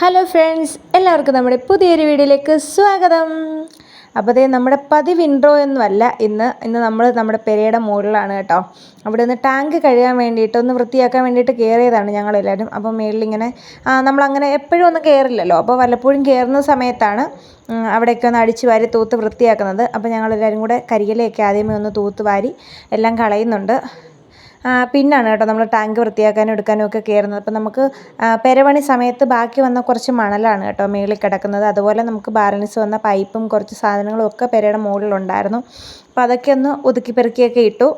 Hello friends എല്ലാവർക്കും നമ്മുടെ പുതിയൊരു വീഡിയോയിലേക്ക് സ്വാഗതം. അപ്പോൾ അതേ നമ്മുടെ പതിവ് ഇൻട്രോ ഒന്നുമല്ല ഇന്ന് ഇന്ന് നമ്മൾ നമ്മുടെ പെരയുടെ മുകളിലാണ് കേട്ടോ. അവിടെ ഒന്ന് ടാങ്ക് കഴുകാൻ വേണ്ടിയിട്ട് ഒന്ന് വൃത്തിയാക്കാൻ വേണ്ടിയിട്ട് കയറിയതാണ് ഞങ്ങളെല്ലാവരും അപ്പോൾ മേളിലിങ്ങനെ നമ്മളങ്ങനെ എപ്പോഴും ഒന്നും കയറില്ലല്ലോ അപ്പോൾ വല്ലപ്പോഴും കയറുന്ന സമയത്താണ് അവിടെയൊക്കെ ഒന്ന് അടിച്ച് വാരി തൂത്ത് വൃത്തിയാക്കുന്നത്. അപ്പോൾ ഞങ്ങളെല്ലാവരും കൂടെ കരിയിലയൊക്കെ ആദ്യമേ ഒന്ന് തൂത്ത് വാരി എല്ലാം കളയുന്നുണ്ട്. പിന്നാണ് കേട്ടോ നമ്മൾ ടാങ്ക് വൃത്തിയാക്കാനും എടുക്കാനും ഒക്കെ കയറുന്നത് അപ്പം നമുക്ക് പെരവണി സമയത്ത് ബാക്കി വന്ന കുറച്ച് മണലാണ് കേട്ടോ മേളിൽ കിടക്കുന്നത്. അതുപോലെ നമുക്ക് ബാലൻസ് വന്ന പൈപ്പും കുറച്ച് സാധനങ്ങളും ഒക്കെ പെരയുടെ മുകളിലുണ്ടായിരുന്നു. അപ്പോൾ അതൊക്കെ ഒന്ന് ഒതുക്കി പെറുക്കിയൊക്കെ ഇട്ടു.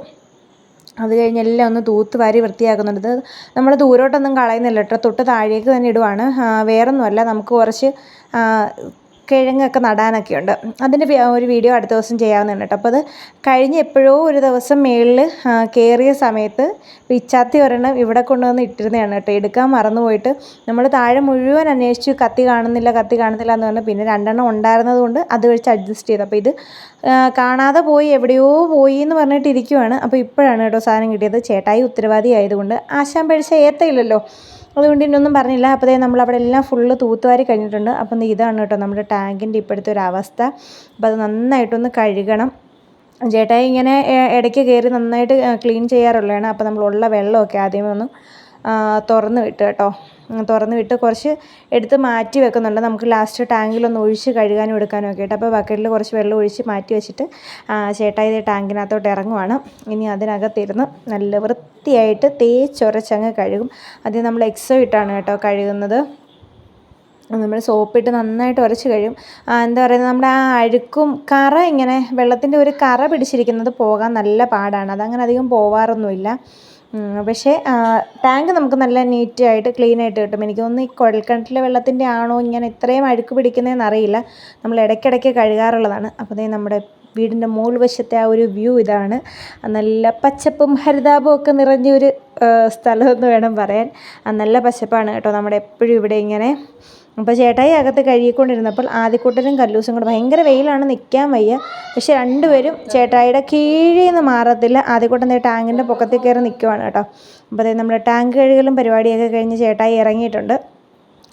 അത് കഴിഞ്ഞ് എല്ലാം ഒന്ന് തൂത്ത് വാരി വൃത്തിയാക്കുന്നുണ്ട്. നമ്മൾ ദൂരോട്ടൊന്നും കളയുന്നില്ല കേട്ടോ. തൊട്ട് താഴേക്ക് തന്നെ ഇടുവാണ്. വേറൊന്നുമല്ല. നമുക്ക് കുറച്ച് കിഴങ്ങൊക്കെ നടാനൊക്കെ ഉണ്ട് അതിന്റെ ഒരു വീഡിയോ അടുത്ത ദിവസം ചെയ്യാവുന്നതാണ് കേട്ടോ. അപ്പോൾ അത് കഴിഞ്ഞ് എപ്പോഴോ ഒരു ദിവസം മേളിൽ കയറിയ സമയത്ത് പിച്ചാത്തി ഒരെണ്ണം ഇവിടെ കൊണ്ടുവന്ന് ഇട്ടിരുന്നതാണ് കേട്ടോ. എടുക്കാൻ മറന്നുപോയിട്ട് നമ്മൾ താഴെ മുഴുവൻ അന്വേഷിച്ചു കത്തി കാണുന്നില്ല കത്തി കാണുന്നില്ല എന്ന് പറഞ്ഞു പിന്നെ രണ്ടെണ്ണം ഉണ്ടായിരുന്നത് കൊണ്ട് അത് വെച്ച് അഡ്ജസ്റ്റ് ചെയ്തു. അപ്പോൾ ഇത് കാണാതെ പോയി എവിടെയോ പോയി എന്ന് പറഞ്ഞിട്ട് ഇരിക്കുവാണ്. അപ്പോൾ ഇപ്പോഴാണ് കേട്ടോ സാധനം കിട്ടിയത്. ചേട്ടായി ഉത്തരവാദി ആയതുകൊണ്ട് ആശാൻ പഴിച്ച ഏത്തയില്ലല്ലോ. അതുകൊണ്ട് ഇന്നൊന്നും പറഞ്ഞില്ല. അപ്പോഴേ നമ്മൾ അവിടെ എല്ലാം ഫുള്ള് തൂത്തുവാരി കഴിഞ്ഞിട്ടുണ്ട്. അപ്പോൾ ഒന്ന് ഇതാണ് കേട്ടോ നമ്മുടെ ടാങ്കിന്റെ ഇപ്പോഴത്തെ ഒരു അവസ്ഥ. അപ്പോൾ അത് നന്നായിട്ടൊന്ന് കഴുകണം. ചേട്ടായി ഇങ്ങനെ ഇടയ്ക്ക് കയറി നന്നായിട്ട് ക്ലീൻ ചെയ്യാറുള്ളതാണ്. അപ്പോൾ നമ്മളുള്ള വെള്ളമൊക്കെ ആദ്യമേ ഒന്ന് തുറന്ന് വിട്ട് കേട്ടോ. തുറന്ന് വിട്ട് കുറച്ച് എടുത്ത് മാറ്റി വെക്കുന്നുണ്ട്. നമുക്ക് ലാസ്റ്റ് ടാങ്കിലൊന്ന് ഒഴിച്ച് കഴുകാനും എടുക്കാനും ഒക്കെ ആയിട്ട്. അപ്പോൾ ബക്കറ്റിൽ കുറച്ച് വെള്ളം ഒഴിച്ച് മാറ്റി വെച്ചിട്ട് ചേട്ടാ ഇത് ടാങ്കിനകത്തോട്ട് ഇറങ്ങുവാണ്. ഇനി അതിനകത്തിരുന്ന് നല്ല വൃത്തിയായിട്ട് തേച്ചൊരച്ചങ്ങ് കഴുകും. ആദ്യം നമ്മൾ എക്സോ ഇട്ടാണ് കേട്ടോ കഴുകുന്നത്. നമ്മൾ സോപ്പിട്ട് നന്നായിട്ട് ഉരച്ച് കഴിയും. എന്താ പറയുന്നത്? നമ്മുടെ ആ അഴുക്കും കറ ഇങ്ങനെ വെള്ളത്തിന്റെ ഒരു കറ പിടിച്ചിരിക്കുന്നത് പോകാൻ നല്ല പാടാണ്. അതങ്ങനെ അധികം പോവാറൊന്നുമില്ല. പക്ഷേ ടാങ്ക് നമുക്ക് നല്ല നീറ്റായിട്ട് ക്ലീൻ ആയിട്ട് കിട്ടും. എനിക്ക് തോന്നുന്നു ഈ കുഴൽക്കിണറ്റിലെ വെള്ളത്തിന്റെ ആണോ ഇങ്ങനെ ഇത്രയും അഴുക്ക് പിടിക്കുന്നതെന്ന് അറിയില്ല. നമ്മൾ ഇടയ്ക്കിടയ്ക്ക് കഴുകാറുള്ളതാണ്. അപ്പോൾ ദേ നമ്മുടെ വീടിന്റെ മുകൾ വശത്തെ ആ ഒരു വ്യൂ ഇതാണ്. നല്ല പച്ചപ്പും ഹരിതാപവും ഒക്കെ നിറഞ്ഞ ഒരു സ്ഥലമെന്ന് വേണം പറയാൻ. നല്ല പച്ചപ്പാണ് കേട്ടോ. നമ്മുടെ എപ്പോഴും ഇവിടെ ഇങ്ങനെ അപ്പോൾ ചേട്ടായി അകത്ത് കഴുകിക്കൊണ്ടിരുന്നപ്പോൾ ആദ്യക്കൂട്ടരും കല്ലൂസും കൂടെ ഭയങ്കര വെയിലാണ് നിൽക്കാൻ വയ്യ. പക്ഷേ രണ്ടുപേരും ചേട്ടായിയുടെ കീഴിൽ നിന്ന് മാറത്തില്ല. ആദ്യക്കൂട്ടം ടാങ്കിന്റെ പൊക്കത്തിൽ കയറി നിൽക്കുവാണ് കേട്ടോ. അപ്പോൾ അതായത് നമ്മുടെ ടാങ്ക് കഴുകലും പരിപാടിയൊക്കെ കഴിഞ്ഞ് ചേട്ടായി ഇറങ്ങിയിട്ടുണ്ട്.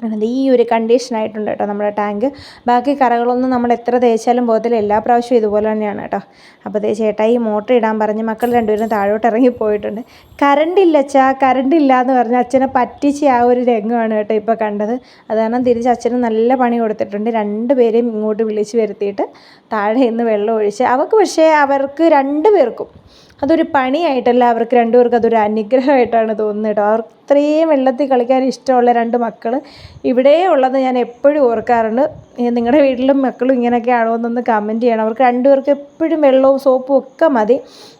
അത് ഈ ഒരു കണ്ടീഷനായിട്ടുണ്ട് കേട്ടോ നമ്മുടെ ടാങ്ക് ബാക്കി കറകളൊന്നും നമ്മൾ എത്ര തേച്ചാലും പോകത്തില്ല. എല്ലാ പ്രാവശ്യവും ഇതുപോലെ തന്നെയാണ് കേട്ടോ. അപ്പോൾ ചേട്ടാ ചേട്ടായി മോട്ടർ ഇടാൻ പറഞ്ഞ് മക്കൾ രണ്ടുപേരും താഴോട്ട് ഇറങ്ങി പോയിട്ടുണ്ട്. കറണ്ട് ഇല്ല അച്ഛാ കറണ്ട് ഇല്ല എന്ന് പറഞ്ഞ് അച്ഛനെ പറ്റിച്ച് ആ ഒരു രംഗമാണ് കേട്ടോ ഇപ്പോൾ കണ്ടത്. അത് കാരണം തിരിച്ച് അച്ഛന് നല്ല പണി കൊടുത്തിട്ടുണ്ട്. രണ്ട് പേരെയും ഇങ്ങോട്ട് വിളിച്ച് വരുത്തിയിട്ട് താഴെ നിന്ന് വെള്ളം ഒഴിച്ച് അവർക്ക് പക്ഷേ അവർക്ക് രണ്ട് പേർക്കും അതൊരു പണിയായിട്ടല്ല അവർക്ക് രണ്ടുപേർക്കും അതൊരു അനുഗ്രഹമായിട്ടാണ് തോന്നുന്നത് കേട്ടോ. അവർ ഇത്രയും വെള്ളത്തിൽ കളിക്കാൻ ഇഷ്ടമുള്ള രണ്ട് മക്കൾ ഇവിടെ ഉള്ളത് ഞാൻ എപ്പോഴും ഓർക്കാറുണ്ട്. നിങ്ങളുടെ വീട്ടിലും മക്കളും ഇങ്ങനെയൊക്കെ ആണോ എന്നൊന്ന് കമന്റ് ചെയ്യണം. അവർക്ക് രണ്ടുപേർക്ക് എപ്പോഴും വെള്ളവും സോപ്പും ഒക്കെ മതി.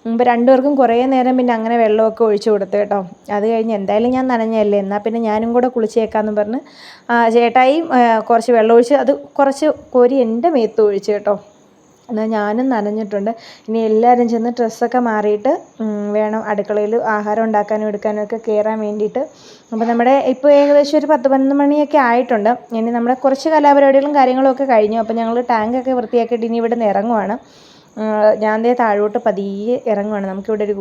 ഇപ്പോൾ രണ്ടുപേർക്കും കുറേ നേരം പിന്നെ അങ്ങനെ വെള്ളമൊക്കെ ഒഴിച്ചു കൊടുത്തു കേട്ടോ. അത് കഴിഞ്ഞ് എന്തായാലും ഞാൻ നനഞ്ഞല്ലേ എന്നാൽ പിന്നെ ഞാനും കൂടെ കുളിച്ചേക്കാമെന്ന് പറഞ്ഞ് ചേട്ടായി കുറച്ച് വെള്ളം ഒഴിച്ച് അത് കുറച്ച് കോരി എന്റെ മേത്ത് ഒഴിച്ച് കേട്ടോ. എന്നാൽ ഞാനും നനഞ്ഞിട്ടുണ്ട്. ഇനി എല്ലാവരും ചെന്ന് ഡ്രസ്സൊക്കെ മാറിയിട്ട് വേണം അടുക്കളയിൽ ആഹാരം ഉണ്ടാക്കാനും എടുക്കാനും ഒക്കെ കയറാൻ വേണ്ടിയിട്ട്. അപ്പോൾ നമ്മുടെ ഇപ്പോൾ ഏകദേശം ഒരു പത്ത് പതിനൊന്ന് മണിയൊക്കെ ആയിട്ടുണ്ട്. ഇനി നമ്മുടെ കുറച്ച് കലാപരിപാടികളും കാര്യങ്ങളും ഒക്കെ കഴിഞ്ഞു. അപ്പോൾ ഞങ്ങൾ ടാങ്കൊക്കെ വൃത്തിയാക്കിയിട്ട് ഇനി ഇവിടെ നിന്ന് ഇറങ്ങുവാണ് ഞാൻ ദേ താഴോട്ട് പതിയെ ഇറങ്ങുവാണ്. നമുക്കിവിടെ ഒരു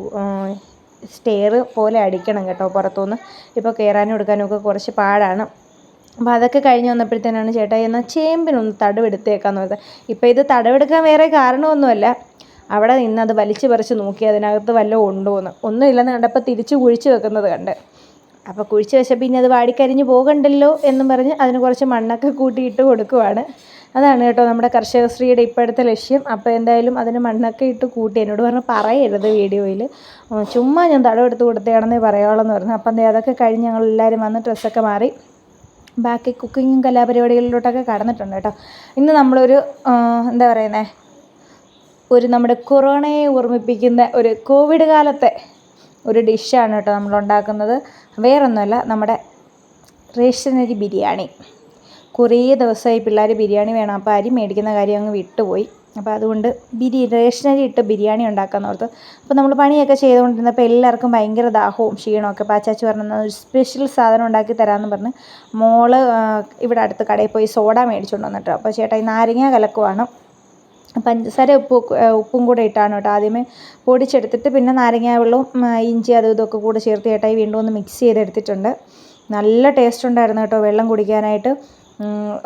സ്റ്റെയർ പോലെ അടിക്കണം കേട്ടോ പുറത്തുനിന്ന്. ഇപ്പോൾ കയറാനും എടുക്കാനും ഒക്കെ കുറച്ച് പാടാണ്. അപ്പോൾ അതൊക്കെ കഴിഞ്ഞ് വന്നപ്പോഴത്തേനാണ് ചേട്ടായി എന്നാൽ ചേമ്പിനൊന്ന് തടവെടുത്തേക്കാന്ന് പറഞ്ഞത്. ഇപ്പോൾ ഇത് തടവെടുക്കാൻ വേറെ കാരണമൊന്നുമല്ല. അവിടെ നിന്ന് അത് വലിച്ചു പറിച്ച് നോക്കി അതിനകത്ത് വല്ലതും ഉണ്ടോ എന്ന്. ഒന്നുമില്ലെന്ന് കണ്ടപ്പോൾ തിരിച്ച് കുഴിച്ച് വെക്കുന്നത് കണ്ട്. അപ്പോൾ കുഴിച്ച് വെച്ചപ്പോൾ പിന്നെ അത് വാടിക്കരിഞ്ഞ് പോകണ്ടല്ലോ എന്നും പറഞ്ഞ് അതിന് കുറച്ച് മണ്ണൊക്കെ കൂട്ടിയിട്ട് കൊടുക്കുവാണ്. അതാണ് കേട്ടോ നമ്മുടെ കർഷകശ്രീയുടെ ഇപ്പോഴത്തെ ലക്ഷ്യം. അപ്പോൾ എന്തായാലും അതിന് മണ്ണൊക്കെ ഇട്ട് കൂട്ടി. എന്നോട് പറഞ്ഞ് പറയരുത് വീഡിയോയിൽ. ചുമ്മാ ഞാൻ തടവെടുത്ത് കൊടുത്തതാണെന്നേ പറയാവുള്ളൂ എന്ന് പറഞ്ഞു. അപ്പം അതൊക്കെ കഴിഞ്ഞ് ഞങ്ങൾ എല്ലാവരും വന്ന് ഡ്രസ്സൊക്കെ മാറി. ബാക്കി കുക്കിങ്ങും കലാപരിപാടികളിലോട്ടൊക്കെ കടന്നിട്ടുണ്ട് കേട്ടോ. ഇന്ന് നമ്മളൊരു എന്താ പറയുന്നത് ഒരു നമ്മുടെ കൊറോണയെ ഓർമ്മിപ്പിക്കുന്ന ഒരു കോവിഡ് കാലത്തെ ഒരു ഡിഷാണ് കേട്ടോ നമ്മൾ ഉണ്ടാക്കുന്നത് വേറൊന്നുമല്ല നമ്മുടെ റേഷനരി ബിരിയാണി. കുറേ ദിവസമായി പിള്ളേർ ബിരിയാണി വേണം. അപ്പോൾ അരി മേടിക്കുന്ന കാര്യം അങ്ങ് വിട്ടുപോയി. അപ്പോൾ അതുകൊണ്ട് ബിരി റേഷനരി ഇട്ട് ബിരിയാണി ഉണ്ടാക്കാമെന്ന് ഓർത്ത്. അപ്പോൾ നമ്മൾ പണിയൊക്കെ ചെയ്തുകൊണ്ടിരുന്നപ്പോൾ എല്ലാവർക്കും ഭയങ്കര ദാഹവും ക്ഷീണവും ഒക്കെ. പാച്ചാച്ചി പറഞ്ഞു ഒരു സ്പെഷ്യൽ സാധനം ഉണ്ടാക്കി തരാമെന്ന് പറഞ്ഞ് മോൾ ഇവിടെ അടുത്ത് കടയിൽ പോയി സോഡ മേടിച്ചുകൊണ്ട് വന്നിട്ട്. അപ്പോൾ ചേട്ടാ ഈ നാരങ്ങ കലക്കുവാണ്. പഞ്ചസാര ഉപ്പ് ഉപ്പും കൂടെ ഇട്ടാണ് കേട്ടോ ആദ്യമേ പൊടിച്ചെടുത്തിട്ട് പിന്നെ നാരങ്ങ വെള്ളവും ഇഞ്ചി അതും ഇതൊക്കെ കൂടെ ചേർത്ത് ചേട്ടായി വീണ്ടും ഒന്ന് മിക്സ് ചെയ്തെടുത്തിട്ടുണ്ട്. നല്ല ടേസ്റ്റ് ഉണ്ടായിരുന്നു കേട്ടോ വെള്ളം കുടിക്കാനായിട്ട്.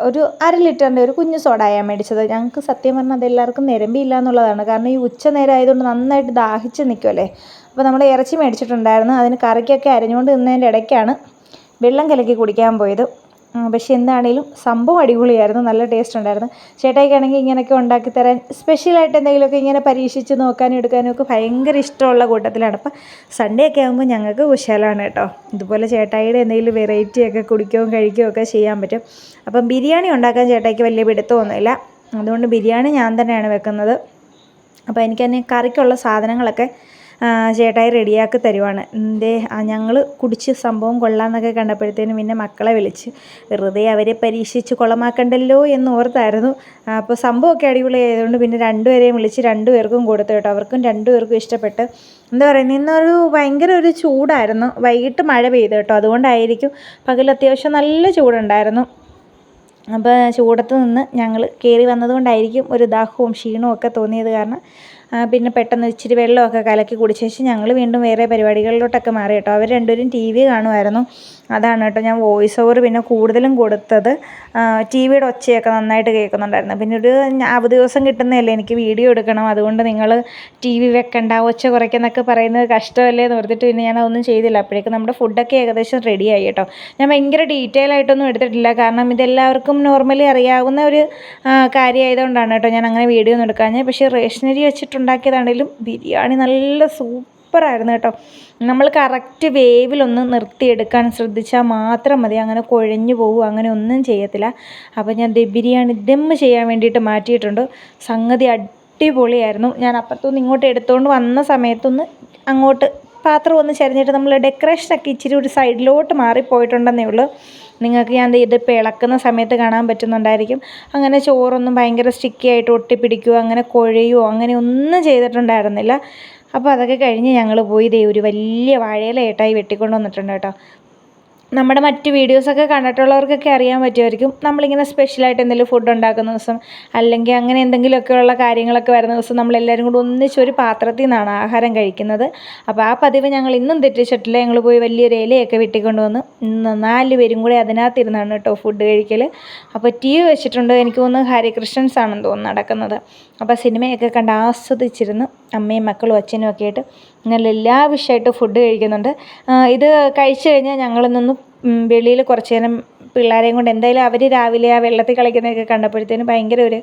ഒരു അര ലിറ്ററിന്റെ ഒരു കുഞ്ഞു സോഡയാണ് മേടിച്ചത്. ഞങ്ങൾക്ക് സത്യം പറഞ്ഞാൽ അത് എല്ലാവർക്കും നിരമ്പിയില്ല എന്നുള്ളതാണ്. കാരണം ഈ ഉച്ച നേരം ആയതുകൊണ്ട് നന്നായിട്ട് ദാഹിച്ച് നിൽക്കുമല്ലേ അപ്പോൾ നമ്മൾ ഇറച്ചി മേടിച്ചിട്ടുണ്ടായിരുന്നു. അതിന് കറിക്കൊക്കെ അരിഞ്ഞുകൊണ്ട് നിന്നതിന്റെ ഇടയ്ക്കാണ് വെള്ളം കലക്കി കുടിക്കാൻ പോയത്. പക്ഷെ എന്താണേലും സംഭവം അടിപൊളിയായിരുന്നു നല്ല ടേസ്റ്റ് ഉണ്ടായിരുന്നു. ചേട്ടായിക്കാണെങ്കിൽ ഇങ്ങനെയൊക്കെ ഉണ്ടാക്കി തരാൻ സ്പെഷ്യലായിട്ട് എന്തെങ്കിലുമൊക്കെ ഇങ്ങനെ പരീക്ഷിച്ച് നോക്കാനും എടുക്കാനും ഒക്കെ ഭയങ്കര ഇഷ്ടമുള്ള കൂട്ടത്തിലാണ്. അപ്പം സൺഡേ ഒക്കെ ആകുമ്പോൾ ഞങ്ങൾക്ക് കുശാലാണ് കേട്ടോ. ഇതുപോലെ ചേട്ടായിയുടെ എന്തെങ്കിലും വെറൈറ്റിയൊക്കെ കുടിക്കുകയും കഴിക്കുകയും ഒക്കെ ചെയ്യാൻ പറ്റും. അപ്പം ബിരിയാണി ഉണ്ടാക്കാൻ ചേട്ടായിക്ക് വലിയ പിടുത്തമൊന്നുമില്ല. അതുകൊണ്ട് ബിരിയാണി ഞാൻ തന്നെയാണ് വെക്കുന്നത്. അപ്പോൾ എനിക്ക് തന്നെ കറിക്കുള്ള സാധനങ്ങളൊക്കെ ചേട്ടായി റെഡിയാക്കി തരുവാണ്. എന്തേ ഞങ്ങൾ കുടിച്ച് സംഭവം കൊള്ളാമെന്നൊക്കെ കണ്ടപ്പോഴത്തേനും പിന്നെ മക്കളെ വിളിച്ച് വെറുതെ അവരെ പരീക്ഷിച്ച് കുളമാക്കണ്ടല്ലോ എന്ന് ഓർത്തായിരുന്നു. അപ്പോൾ സംഭവമൊക്കെ അടിപൊളിയായതുകൊണ്ട് പിന്നെ രണ്ടുപേരെയും വിളിച്ച് രണ്ടുപേർക്കും കൊടുത്തു കേട്ടോ. അവർക്കും രണ്ടുപേർക്കും ഇഷ്ടപ്പെട്ട്. എന്താ പറയുന്നത് ഇന്നൊരു ഭയങ്കര ഒരു ചൂടായിരുന്നു. വൈകിട്ട് മഴ പെയ്തു കേട്ടോ. അതുകൊണ്ടായിരിക്കും പകൽ അത്യാവശ്യം നല്ല ചൂടുണ്ടായിരുന്നു. അപ്പോൾ ചൂടത്ത് നിന്ന് ഞങ്ങൾ കയറി വന്നതുകൊണ്ടായിരിക്കും ഒരു ദാഹവും ക്ഷീണവും ഒക്കെ തോന്നിയത് കാരണം പിന്നെ പെട്ടെന്ന് ഇച്ചിരി വെള്ളമൊക്കെ കലക്കി കുടിച്ച ശേഷം ഞങ്ങൾ വീണ്ടും വേറെ പരിപാടികളിലോട്ടൊക്കെ മാറി കേട്ടോ. അവർ രണ്ടുപേരും ടി വി കാണുമായിരുന്നു. അതാണ് കേട്ടോ ഞാൻ വോയിസ് ഓവർ പിന്നെ കൂടുതലും കൊടുത്തത്. ടി വിയുടെ ഒച്ചയൊക്കെ നന്നായിട്ട് കേൾക്കുന്നുണ്ടായിരുന്നു. പിന്നെ ഒരു അവധി ദിവസം കിട്ടുന്നതല്ലേ എനിക്ക് വീഡിയോ എടുക്കണം. അതുകൊണ്ട് നിങ്ങൾ ടി വി വെക്കണ്ട ഒച്ച കുറയ്ക്കുന്നൊക്കെ പറയുന്നത് കഷ്ടമല്ലേ എന്ന് ഓർത്തിട്ട് പിന്നെ ഞാൻ അതൊന്നും ചെയ്തില്ല. അപ്പോഴേക്കും നമ്മുടെ ഫുഡൊക്കെ ഏകദേശം റെഡിയായി കേട്ടോ. ഞാൻ ഭയങ്കര ഡീറ്റെയിൽ ആയിട്ടൊന്നും എടുത്തിട്ടില്ല. കാരണം ഇതെല്ലാവർക്കും നോർമലി അറിയാവുന്ന ഒരു കാര്യമായതുകൊണ്ടാണ് കേട്ടോ ഞാൻ അങ്ങനെ വീഡിയോ ഒന്നും എടുക്കാഞ്ഞത്. പക്ഷേ റേഷനറി വെച്ചിട്ടുണ്ടാക്കിയതാണെങ്കിലും ബിരിയാണി നല്ല സൂപ്പറായിരുന്നു കേട്ടോ. നമ്മൾ കറക്റ്റ് വേവിലൊന്ന് നിർത്തിയെടുക്കാൻ ശ്രദ്ധിച്ചാൽ മാത്രം മതി. അങ്ങനെ കുഴഞ്ഞു പോകും അങ്ങനെ ഒന്നും ചെയ്യത്തില്ല. അപ്പോൾ ഞാൻ ബിരിയാണി ദം ചെയ്യാൻ വേണ്ടിയിട്ട് മാറ്റിയിട്ടുണ്ട്. സംഗതി അടിപൊളിയായിരുന്നു. ഞാൻ അപ്പുറത്തുനിന്ന് ഇങ്ങോട്ട് എടുത്തുകൊണ്ട് വന്ന സമയത്തൊന്ന് അങ്ങോട്ട് പാത്രം ഒന്ന് ചരിഞ്ഞിട്ട് നമ്മൾ ഡെക്കറേഷനൊക്കെ ഇച്ചിരി ഒരു സൈഡിലോട്ട് മാറിപ്പോയിട്ടുണ്ടെന്നേ ഉള്ളൂ. നിങ്ങൾക്ക് ഞാൻ ഇത് ഇതിപ്പോൾ ഇളക്കുന്ന സമയത്ത് കാണാൻ പറ്റുന്നുണ്ടായിരിക്കും. അങ്ങനെ ചോറൊന്നും ഭയങ്കര സ്റ്റിക്കി ആയിട്ട് ഒട്ടിപ്പിടിക്കുകയോ അങ്ങനെ കുഴയുകയോ അങ്ങനെ ഒന്നും ചെയ്തിട്ടുണ്ടായിരുന്നില്ല. അപ്പോൾ അതൊക്കെ കഴിഞ്ഞ് ഞങ്ങൾ പോയി ദേ ഒരു വലിയ വാഴയില ഏട്ടായി വെട്ടിക്കൊണ്ട് വന്നിട്ടുണ്ട് കേട്ടോ. നമ്മുടെ മറ്റ് വീഡിയോസൊക്കെ കണ്ടിട്ടുള്ളവർക്കൊക്കെ അറിയാൻ പറ്റുമായിരിക്കും. നമ്മളിങ്ങനെ സ്പെഷ്യലായിട്ട് എന്തെങ്കിലും ഫുഡ് ഉണ്ടാക്കുന്ന ദിവസം അല്ലെങ്കിൽ അങ്ങനെ എന്തെങ്കിലുമൊക്കെയുള്ള കാര്യങ്ങളൊക്കെ വരുന്ന ദിവസം നമ്മളെല്ലാവരും കൂടി ഒന്നിച്ച് ഒരു പാത്രത്തിൽ നിന്നാണ് ആഹാരം കഴിക്കുന്നത്. അപ്പോൾ ആ പതിവ് ഞങ്ങൾ ഇന്നും തെറ്റിച്ചിട്ടില്ല. ഞങ്ങൾ പോയി വലിയൊരു ഇലയൊക്കെ വെട്ടിക്കൊണ്ട് വന്ന് ഇന്ന് നാല് പേരും കൂടി അതിനകത്തിരുന്നാണ് കേട്ടോ ഫുഡ് കഴിക്കൽ അപ്പോൾ ടി വി വെച്ചിട്ടുണ്ട്. എനിക്ക് തോന്നുന്നു ഹരികൃഷ്ണൻസ് ആണെന്ന് തോന്നുന്നു നടക്കുന്നത്. അപ്പോൾ സിനിമയൊക്കെ കണ്ട് ആസ്വദിച്ചിരുന്നു. അമ്മയും മക്കളും അച്ഛനും ഒക്കെ ആയിട്ട്. ഇങ്ങനെ ലാവിഷായിട്ട് ഫുഡ് കഴിക്കുന്നുണ്ട്. ഇത് കഴിച്ചു കഴിഞ്ഞാൽ ഞങ്ങളിന്നൊന്ന് വെളിയിൽ കുറച്ച് നേരം പിള്ളേരെയും കൊണ്ട് എന്തായാലും അവർ രാവിലെ ആ വെള്ളത്തിൽ കളിക്കുന്നതൊക്കെ കണ്ടപ്പോഴത്തേനും ഭയങ്കര ഒരു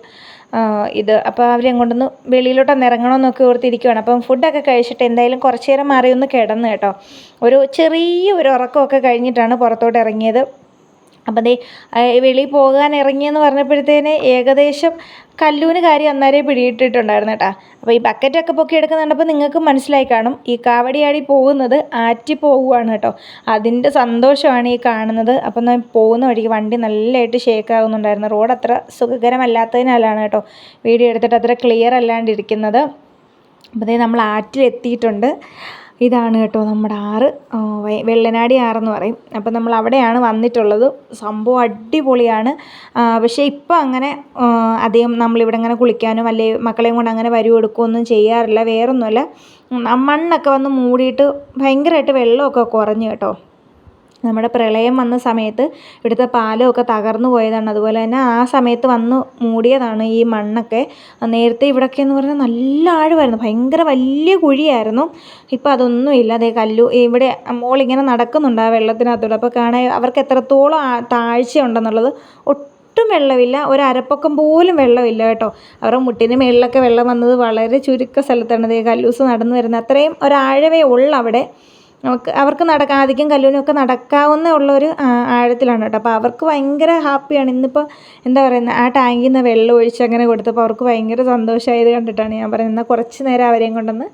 ഇത്. അപ്പോൾ അവരെയും കൊണ്ടൊന്ന് വെളിയിലോട്ടൊന്ന് ഇറങ്ങണമെന്നൊക്കെ ഓർത്തിരിക്കുകയാണ് അപ്പം ഫുഡൊക്കെ കഴിച്ചിട്ട് എന്തായാലും കുറച്ച് നേരം മാറി ഒന്ന് കിടന്ന് കേട്ടോ. ഒരു ചെറിയ ഒരു ഉറക്കമൊക്കെ കഴിഞ്ഞിട്ടാണ് പുറത്തോട്ട് ഇറങ്ങിയത്. അപ്പം ദേ വെളിയിൽ പോകാൻ ഇറങ്ങിയെന്ന് പറഞ്ഞപ്പോഴത്തേന് ഏകദേശം കല്ലൂന് കാര്യം അന്നേരം പിടിയിട്ടിട്ടുണ്ടായിരുന്നു കേട്ടോ. അപ്പോൾ ഈ ബക്കറ്റൊക്കെ പൊക്കി എടുക്കുന്നുണ്ടപ്പോൾ നിങ്ങൾക്ക് മനസ്സിലായി കാണും. ഈ കാവടിയാടി പോകുന്നത് ആറ്റി പോവുകയാണ് കേട്ടോ. അതിന്റെ സന്തോഷമാണ് ഈ കാണുന്നത്. അപ്പം ഞാൻ പോകുന്ന വഴിക്ക് വണ്ടി നല്ലതായിട്ട് ഷേക്ക് ആകുന്നുണ്ടായിരുന്നു റോഡ് അത്ര സുഖകരമല്ലാത്തതിനാലാണ് കേട്ടോ വീഡിയോ എടുത്തിട്ട് അത്ര ക്ലിയർ അല്ലാണ്ടിരിക്കുന്നത്. അപ്പോൾ നമ്മൾ ആറ്റിലെത്തിയിട്ടുണ്ട്. ഇതാണ് കേട്ടോ നമ്മുടെ ആറ് വെള്ളനാടി ആറെന്ന് പറയും. അപ്പം നമ്മൾ അവിടെയാണ് വന്നിട്ടുള്ളത്. സംഭവം അടിപൊളിയാണ്. പക്ഷേ ഇപ്പം അങ്ങനെ അധികം നമ്മളിവിടെ അങ്ങനെ കുളിക്കാനും അല്ലേ മക്കളെയും കൊണ്ട് അങ്ങനെ വരും എടുക്കുകയൊന്നും ചെയ്യാറില്ല. വേറൊന്നുമല്ല. മണ്ണൊക്കെ വന്ന് മൂടിയിട്ട് ഭയങ്കരമായിട്ട് വെള്ളമൊക്കെ കുറഞ്ഞു കേട്ടോ. നമ്മുടെ പ്രളയം വന്ന സമയത്ത് ഇവിടുത്തെ പാലമൊക്കെ തകർന്നു പോയതാണ്. അതുപോലെ തന്നെ ആ സമയത്ത് വന്ന് മൂടിയതാണ് ഈ മണ്ണൊക്കെ. നേരത്തെ ഇവിടെയൊക്കെ എന്ന് പറഞ്ഞാൽ നല്ല ആഴമായിരുന്നു. ഭയങ്കര വലിയ കുഴിയായിരുന്നു. ഇപ്പോൾ അതൊന്നുമില്ല അതേ കല്ലു ഇവിടെ മോളിങ്ങനെ നടക്കുന്നുണ്ട് ആ വെള്ളത്തിനകത്തൂടെ അപ്പോൾ കാണാൻ അവർക്ക് എത്രത്തോളം ആ- താഴ്ച ഉണ്ടെന്നുള്ളത് ഒട്ടും വെള്ളമില്ല. ഒരു പോലും വെള്ളമില്ല കേട്ടോ. അവരുടെ മുട്ടിന് മേളിലൊക്കെ വെള്ളം വന്നത് വളരെ ചുരുക്ക സ്ഥലത്താണ്. ദേ കല്ലൂസ് നടന്നു വരുന്നത്. അത്രയും ഒരാഴവേ ഉള്ളു അവിടെ നമുക്ക് അവർക്ക് നടക്കാൻ അധികം കല്ലൂനൊക്കെ നടക്കാവുന്ന ഉള്ളൊരു ആഴത്തിലാണ് കേട്ടോ. അപ്പോൾ അവർക്ക് ഭയങ്കര ഹാപ്പിയാണ്. ഇന്നിപ്പോൾ എന്താ പറയുന്നത് ആ ടാങ്കിൽ നിന്ന് വെള്ളം ഒഴിച്ച് അങ്ങനെ കൊടുത്തപ്പോൾ അവർക്ക് ഭയങ്കര സന്തോഷമായത് കണ്ടിട്ടാണ് ഞാൻ പറയുന്നത്. എന്നാൽ കുറച്ച് നേരം അവരെയും കൊണ്ടൊന്ന്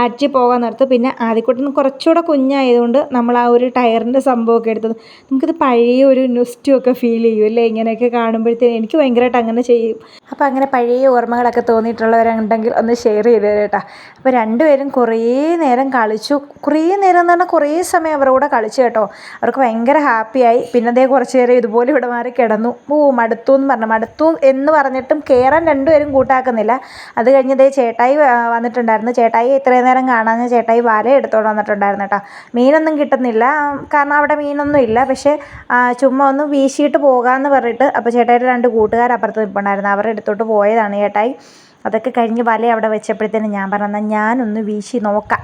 ആറ്റി പോകാൻ നിർത്ത്. പിന്നെ ആദ്യക്കൂട്ടം കുറച്ചുകൂടെ കുഞ്ഞായതുകൊണ്ട് നമ്മൾ ആ ഒരു ടയറിന്റെ സംഭവമൊക്കെ എടുത്തത്. നമുക്കിത് പഴയ ഒരു നുസ്റ്റുമൊക്കെ ഫീൽ ചെയ്യും അല്ലേ? ഇങ്ങനെയൊക്കെ കാണുമ്പോഴത്തേനും എനിക്ക് ഭയങ്കരമായിട്ട് അങ്ങനെ ചെയ്യും. അപ്പോൾ അങ്ങനെ പഴയ ഓർമ്മകളൊക്കെ തോന്നിയിട്ടുള്ളവരുണ്ടെങ്കിൽ ഒന്ന് ഷെയർ ചെയ്ത് തരാം കേട്ടോ. അപ്പോൾ രണ്ടുപേരും കുറേ നേരം കളിച്ചു. കുറേ നേരം എന്ന് പറഞ്ഞാൽ കുറേ സമയം അവരുടെ കൂടെ കളിച്ചു കേട്ടോ. അവർക്ക് ഭയങ്കര ഹാപ്പിയായി പിന്നെ അതേ കുറച്ച് നേരം ഇതുപോലെ ഇവിടെ മാറി കിടന്നു. ഓ മടുത്തു എന്ന് പറഞ്ഞു. മടുത്തു എന്ന് പറഞ്ഞിട്ടും കയറാൻ രണ്ടുപേരും കൂട്ടാക്കുന്നില്ല. അത് കഴിഞ്ഞ് ദേ ചേട്ടായി വന്നിട്ടുണ്ടായിരുന്നു. ചേട്ടായി ഇത്രയും നേരം കാണാൻ ചേട്ടായി വല എടുത്തോണ്ട് വന്നിട്ടുണ്ടായിരുന്നു കേട്ടോ. മീനൊന്നും കിട്ടുന്നില്ല. കാരണം അവിടെ മീനൊന്നും ഇല്ല. പക്ഷേ ചുമ്മാ ഒന്ന് വീശിയിട്ട് പോകാമെന്ന് പറഞ്ഞിട്ട് അപ്പോൾ ചേട്ടായിയുടെ രണ്ട് കൂട്ടുകാർ അപ്പുറത്ത് നിൽപ്പുണ്ടായിരുന്നു അവരുടെ അടുത്തോട്ട് പോയതാണ് ചേട്ടായി. അതൊക്കെ കഴിഞ്ഞ് വല അവിടെ വെച്ചപ്പോഴത്തേനും ഞാൻ പറഞ്ഞു ഞാനൊന്ന് വീശി നോക്കാം.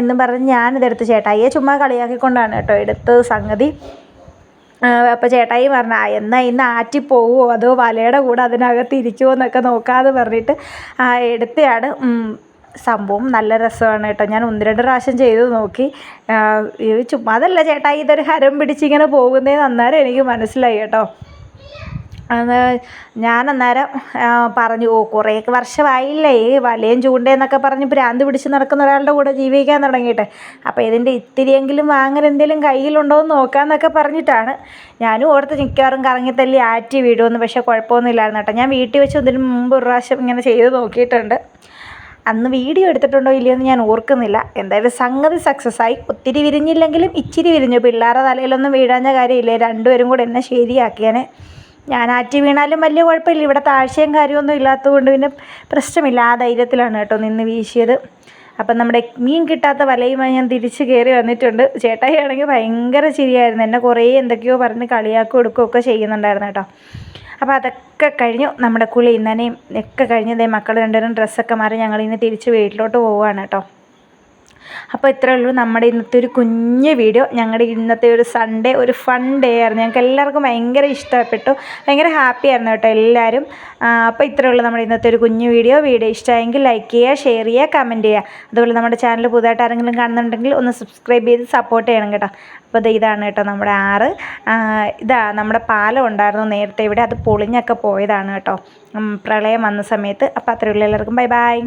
എന്നും പറഞ്ഞ് ഞാനിതെടുത്ത് ചേട്ടായിയെ ചുമ്മാ കളിയാക്കിക്കൊണ്ടാണ് കേട്ടോ എടുത്ത സംഗതി. അപ്പോൾ ചേട്ടായി പറഞ്ഞു ആ എന്നാൽ ഇന്ന് ആറ്റി പോവുമോ അതോ വലയുടെ കൂടെ അതിനകത്ത് ഇരിക്കുമോ എന്നൊക്കെ നോക്കാതെ പറഞ്ഞിട്ട് എടുത്തയാണ്. സംഭവം നല്ല രസമാണ് കേട്ടോ. ഞാൻ ഒന്ന് രണ്ട് പ്രാവശ്യം ചെയ്ത് നോക്കി. ചുമ്മാ അതല്ല ചേട്ടായി ഇതൊരു ഹരം പിടിച്ചിങ്ങനെ പോകുന്നതെന്ന് അന്നേരം എനിക്ക് മനസ്സിലായി കേട്ടോ. ഞാൻ അന്നേരം പറഞ്ഞു ഓ കുറേ വർഷമായില്ലേ ഈ വലയും ചൂണ്ടയെന്നൊക്കെ പറഞ്ഞ് ഭ്രാന്ത് പിടിച്ച് നടക്കുന്ന ഒരാളുടെ കൂടെ ജീവിക്കാൻ തുടങ്ങിയിട്ട്. അപ്പോൾ ഇതിന്റെ ഇത്തിരിയെങ്കിലും വാങ്ങാൻ എന്തെങ്കിലും കയ്യിലുണ്ടോ എന്ന് നോക്കാമെന്നൊക്കെ പറഞ്ഞിട്ടാണ് ഞാനും ഓർത്ത് മിക്കവാറും കറങ്ങിത്തല്ലി ആറ്റി വീടുമെന്ന്. പക്ഷേ കുഴപ്പമൊന്നും ഇല്ലായിരുന്നു കേട്ടോ. ഞാൻ വീട്ടിൽ വെച്ച് ഇതിന് മുമ്പ് ഒരു പ്രാവശ്യം ഇങ്ങനെ ചെയ്ത് നോക്കിയിട്ടുണ്ട്. അന്ന് വീഡിയോ എടുത്തിട്ടുണ്ടോ ഇല്ലയോ എന്ന് ഞാൻ ഓർക്കുന്നില്ല. എന്തായാലും സംഗതി സക്സസ് ആയി. ഒത്തിരി വിരിഞ്ഞില്ലെങ്കിലും ഇച്ചിരി വിരിഞ്ഞു. പിള്ളേരുടെ തലയിലൊന്നും വീഴാഞ്ഞ കാര്യമില്ലേ? രണ്ടുപേരും കൂടെ എന്നെ ശരിയാക്കിയാനെ. ഞാൻ ആറ്റി വീണാലും വലിയ കുഴപ്പമില്ല. ഇവിടെ താഴ്ചയും കാര്യമൊന്നും ഇല്ലാത്തതുകൊണ്ട് പിന്നെ പ്രശ്നമില്ല. ആ ധൈര്യത്തിലാണ് കേട്ടോ നിന്ന് വീശിയത്. അപ്പം നമ്മുടെ മീൻ കിട്ടാത്ത വലയുമായി ഞാൻ തിരിച്ച് കയറി വന്നിട്ടുണ്ട്. ചേട്ടായി ആണെങ്കിൽ ഭയങ്കര ചിരിയായിരുന്നു. എന്നെ കുറേ എന്തൊക്കെയോ പറഞ്ഞ് കളിയാക്കി എടുക്കുകയൊക്കെ ചെയ്യുന്നുണ്ടായിരുന്നു കേട്ടോ. അപ്പോൾ അതൊക്കെ കഴിഞ്ഞു. നമ്മുടെ കുളി ഇന്നനെയും ഒക്കെ കഴിഞ്ഞ് ഇതേ മക്കൾ രണ്ടുപേരും ഡ്രസ്സൊക്കെ മാറി ഞങ്ങളിന്ന് തിരിച്ച് വീട്ടിലോട്ട് പോവുകയാണ് കേട്ടോ. അപ്പോൾ ഇത്രയേ ഉള്ളൂ നമ്മുടെ ഇന്നത്തെ ഒരു കുഞ്ഞ് വീഡിയോ. ഞങ്ങളുടെ ഇന്നത്തെ ഒരു സൺഡേ ഒരു ഫൺ ഡേ ആയിരുന്നു. ഞങ്ങൾക്ക് എല്ലാവർക്കും ഭയങ്കര ഇഷ്ടപ്പെട്ടു. ഭയങ്കര ഹാപ്പി ആയിരുന്നു കേട്ടോ എല്ലാവരും അപ്പോൾ ഇത്രയേ ഉള്ളൂ നമ്മുടെ ഇന്നത്തെ ഒരു കുഞ്ഞ് വീഡിയോ. വീഡിയോ ഇഷ്ടമായെങ്കിൽ ലൈക്ക് ചെയ്യുക ഷെയർ ചെയ്യുക കമന്റ് ചെയ്യുക. അതുപോലെ നമ്മുടെ ചാനൽ പുതുതായിട്ട് ആരെങ്കിലും കാണുന്നുണ്ടെങ്കിൽ ഒന്ന് സബ്സ്ക്രൈബ് ചെയ്ത് സപ്പോർട്ട് ചെയ്യണം കേട്ടോ. അപ്പോൾ ഇത് ഇതാണ് കേട്ടോ നമ്മുടെ ആറ്. ഇതാ നമ്മുടെ പാലം ഉണ്ടായിരുന്നു നേരത്തെ ഇവിടെ. അത് പൊളിഞ്ഞൊക്കെ പോയതാണ് കേട്ടോ. പ്രളയം വന്ന സമയത്ത്. അപ്പോൾ അത്രയുള്ള എല്ലാവർക്കും ബൈ ബൈ